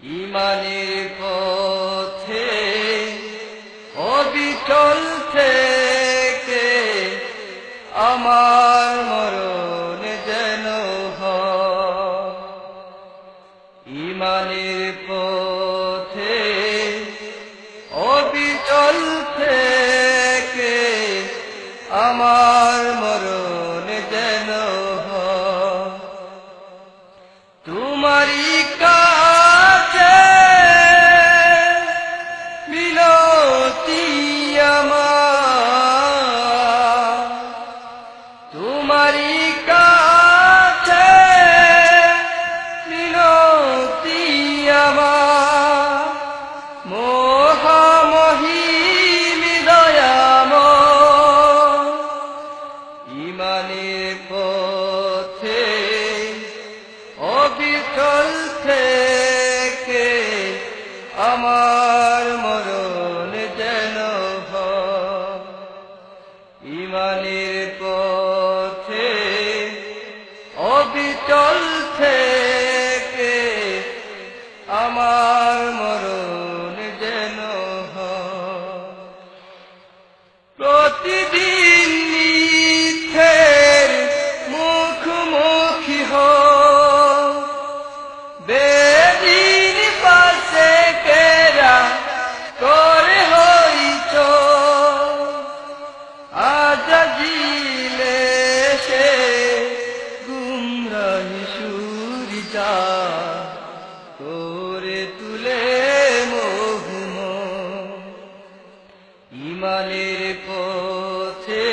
ইমানের পথে অবিচল থেকে আমার তোরে তুলে মহুম। ইমানের পথে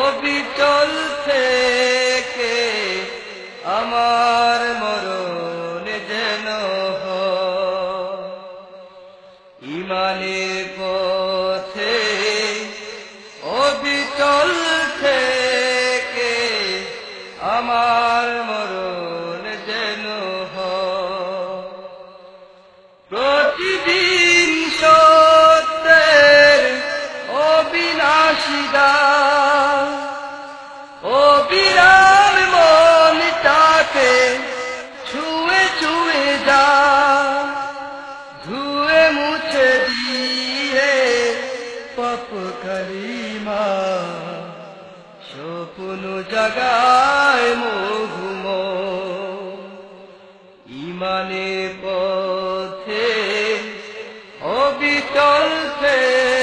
অবিচল থেকে কলিমা স্বপ্ন জাগায় মঘুম ইমানে পথে অবিচল থেকে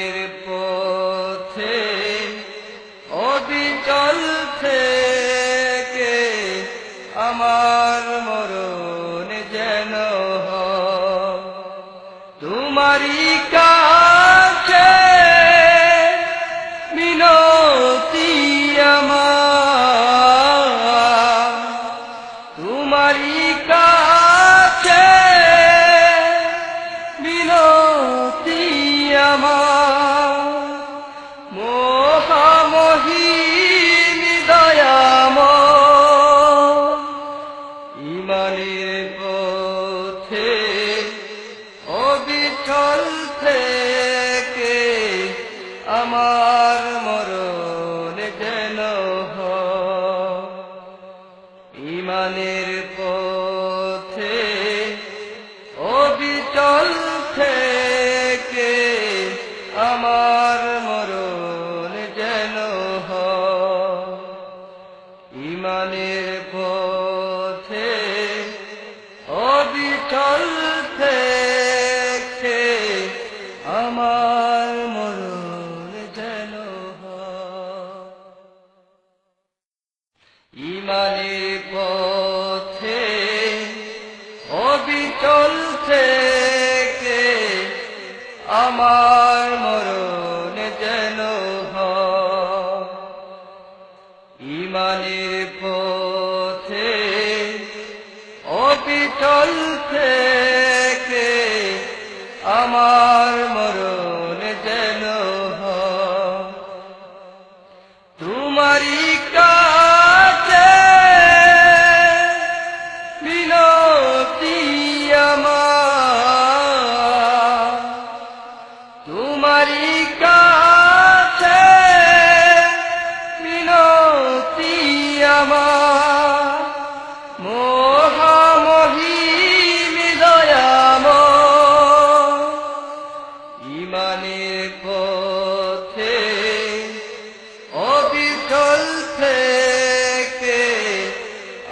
মুক্তির পথে অবিচল থেকে Oh. আমার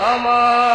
Come on.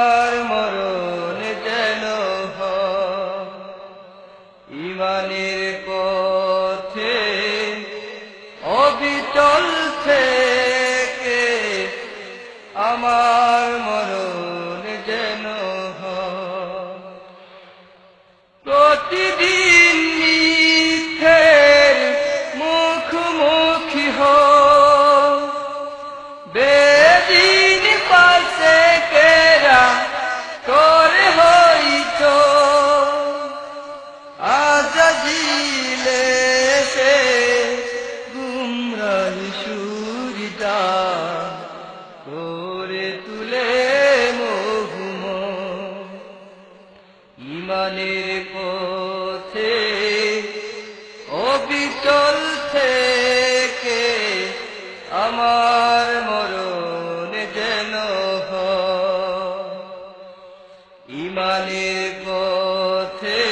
অবিচল থেকে আমার মরণ যেন ইমানের পথে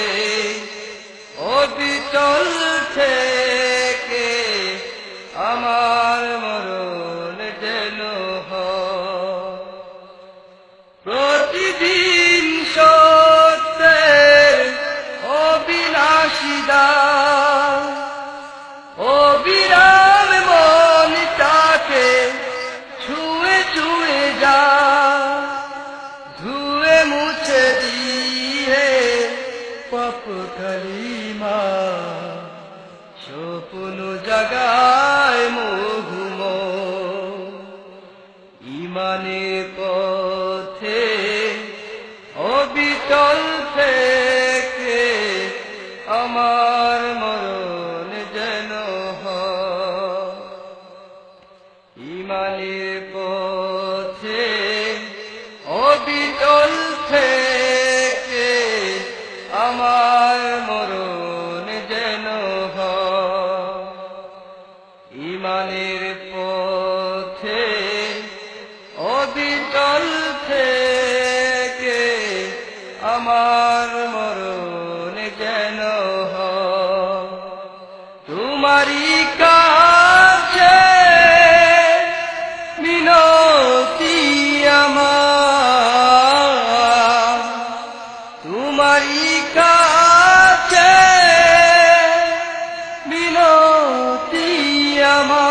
অবিচল থেকে আমার বিটল ফের যেন তোমারি কাছে মিনতি আমার। তোমারি কাছে মিনতি আমার।